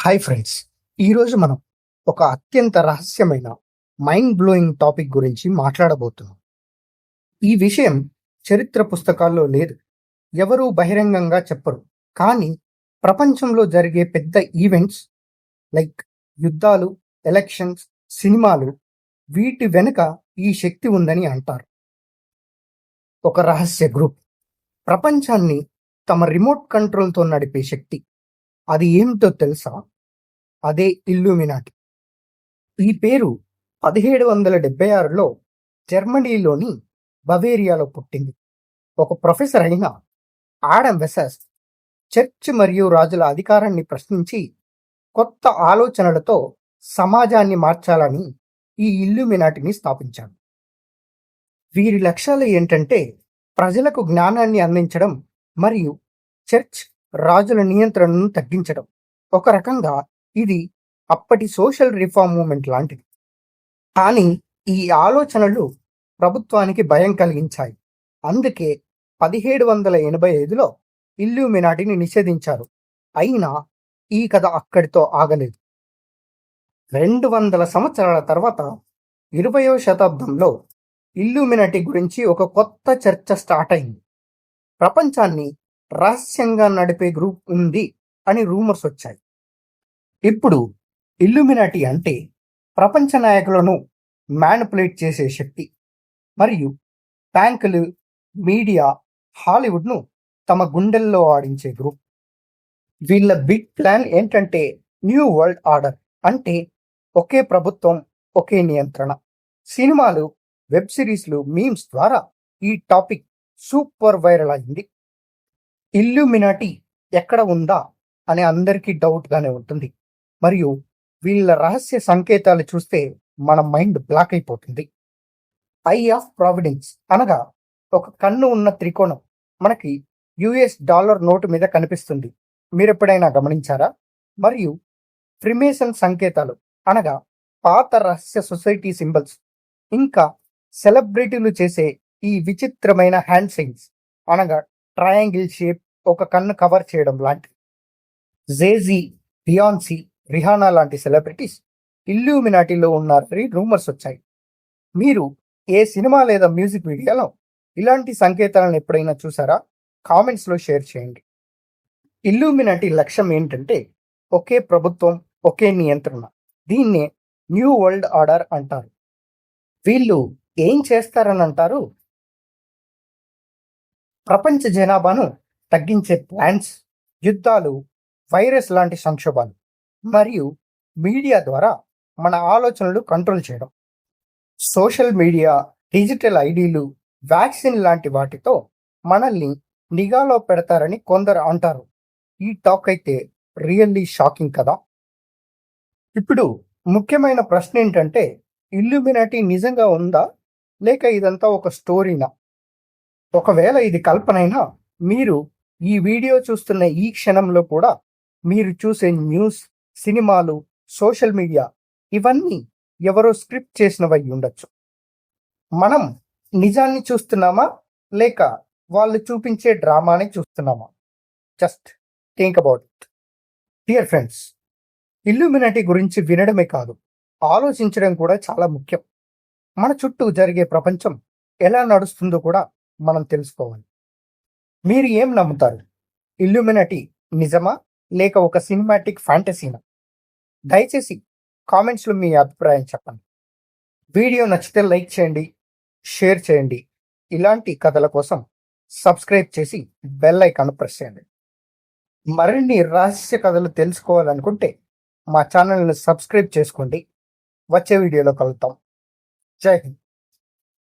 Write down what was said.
Hi friends ఈరోజు మనం ఒక అత్యంత రహస్యమైన మైండ్ బ్లోయింగ్ టాపిక్ గురించి మాట్లాడబోతున్నాం. ఈ విషయం చరిత్ర పుస్తకాల్లో లేదు. ఎవరూ బహిరంగంగా చెప్పరు. కానీ ప్రపంచంలో జరిగే పెద్ద ఈవెంట్స్ లైక్ యుద్ధాలు ఎలక్షన్స్ సినిమాలు వీటి వెనుక ఈ శక్తి ఉందని అంటారు. ఒక రహస్య గ్రూప్ ప్రపంచాన్ని తమ రిమోట్ కంట్రోల్తో నడిపే శక్తి. అది ఏమిటో తెలుసా? అదే ఇల్లుమినాటి ఈ పేరు పదిహేడు వందల డెబ్బై ఆరులో జర్మనీలోని బవేరియాలో పుట్టింది. ఒక ప్రొఫెసర్ అయిన ఆడమ్ వెసస్ చర్చ్ మరియు రాజుల అధికారాన్ని ప్రశ్నించి కొత్త ఆలోచనలతో సమాజాన్ని మార్చాలని ఈ ఇల్లుమినాటిని స్థాపించాడు. వీరి లక్ష్యాలు ఏంటంటే ప్రజలకు జ్ఞానాన్ని అందించడం మరియు చర్చ్ రాజుల నియంత్రణను తగ్గించడం. ఒక రకంగా ఇది అప్పటి సోషల్ రిఫార్మ్ మూమెంట్ లాంటిది. కానీ ఈ ఆలోచనలు ప్రభుత్వానికి భయం కలిగించాయి. అందుకే పదిహేడు వందల ఎనభై ఐదులో ఇల్యూమినాటిని నిషేధించారు. అయినా ఈ కథ అక్కడితో ఆగలేదు. రెండు వందల సంవత్సరాల తర్వాత ఇరవయో శతాబ్దంలో ఇల్యూమినాటి గురించి ఒక కొత్త చర్చ స్టార్ట్ అయింది. ప్రపంచాన్ని రహస్యంగా నడిపే గ్రూప్ ఉంది అని రూమర్స్ వచ్చాయి. ఇప్పుడు ఇల్లుమినాటి అంటే ప్రపంచ నాయకులను మ్యానిపులేట్ చేసే శక్తి మరియు బ్యాంకులు మీడియా హాలీవుడ్ను తమ గుండెల్లో ఆడించే గ్రూప్. వీళ్ళ బిగ్ ప్లాన్ ఏంటంటే న్యూ వరల్డ్ ఆర్డర్ అంటే ఒకే ప్రభుత్వం ఒకే నియంత్రణ. సినిమాలు వెబ్ సిరీస్లు మీమ్స్ ద్వారా ఈ టాపిక్ సూపర్ వైరల్ అయింది. ఇల్యూమినాటి ఎక్కడ ఉందా అని అందరికీ డౌట్గానే ఉంటుంది. మరియు వీళ్ళ రహస్య సంకేతాలు చూస్తే మన మైండ్ బ్లాక్ అయిపోతుంది. ఐ ఆఫ్ ప్రావిడెన్స్ అనగా ఒక కన్ను ఉన్న త్రికోణం. మనకి యుఎస్ డాలర్ నోటు మీద కనిపిస్తుంది. మీరు ఎప్పుడైనా గమనించారా? మరియు ఫ్రిమేసన్ సంకేతాలు అనగా పాత రహస్య సొసైటీ సింబల్స్ ఇంకా సెలబ్రిటీలు చేసే ఈ విచిత్రమైన హ్యాండ్ సైన్స్ అనగా ట్రయాంగిల్ షేప్ ఒక కన్ను కవర్ చేయడం లాంటిది. జేజీ బియాన్సీ రిహానా లాంటి సెలబ్రిటీస్ ఇల్యూమినాటిలో ఉన్నారని రూమర్స్ వచ్చాయి. మీరు ఏ సినిమా లేదా మ్యూజిక్ వీడియోలో ఇలాంటి సంకేతాలను ఎప్పుడైనా చూసారా? కామెంట్స్లో షేర్ చేయండి. ఇల్యూమినాటి లక్ష్యం ఏంటంటే ఒకే ప్రభుత్వం ఒకే నియంత్రణ. దీన్నే న్యూ వరల్డ్ ఆర్డర్ అంటారు. వీళ్ళు ఏం చేస్తారని అంటారు? ప్రపంచ జనాభాను తగ్గించే ప్లాన్స్ యుద్ధాలు వైరస్ లాంటి సంక్షోభాలు మరియు మీడియా ద్వారా మన ఆలోచనలు కంట్రోల్ చేయడం. సోషల్ మీడియా డిజిటల్ ఐడీలు వ్యాక్సిన్ లాంటి వాటితో మనల్ని నిఘాలో పెడతారని కొందరు అంటారు. ఈ టాక్ అయితే రియల్లీ షాకింగ్ కదా. ఇప్పుడు ముఖ్యమైన ప్రశ్న ఏంటంటే ఇల్లుమినాటి నిజంగా ఉందా? లేక ఇదంతా ఒక స్టోరీనా ఒకవేళ ఇది కల్పనైనా మీరు ఈ వీడియో చూస్తున్న ఈ క్షణంలో కూడా మీరు చూసే న్యూస్ సినిమాలు సోషల్ మీడియా ఇవన్నీ ఎవరో స్క్రిప్ట్ చేసినవై ఉండొచ్చు. మనం నిజాన్ని చూస్తున్నామా? లేక వాళ్ళు చూపించే డ్రామాని చూస్తున్నామా? Just think about it. Dear friends Illuminati గురించి వినడమే కాదు ఆలోచించడం కూడా చాలా ముఖ్యం. మన చుట్టూ జరిగే ప్రపంచం ఎలా నడుస్తుందో కూడా మనం తెలుసుకోవాలి. మీరు ఏం నమ్ముతారు? ఇల్లుమినటి నిజమా? లేక ఒక సినిమాటిక్ ఫ్యాంటసీనా దయచేసి కామెంట్స్లో మీ అభిప్రాయం చెప్పండి. వీడియో నచ్చితే లైక్ చేయండి షేర్ చేయండి. ఇలాంటి కథల కోసం సబ్స్క్రైబ్ చేసి బెల్ ఐకాన్ ప్రెస్ చేయండి. మరిన్ని రహస్య కథలు తెలుసుకోవాలనుకుంటే మా ఛానల్ని సబ్స్క్రైబ్ చేసుకోండి. వచ్చే వీడియోలో కలుద్దాం. జై హింద్.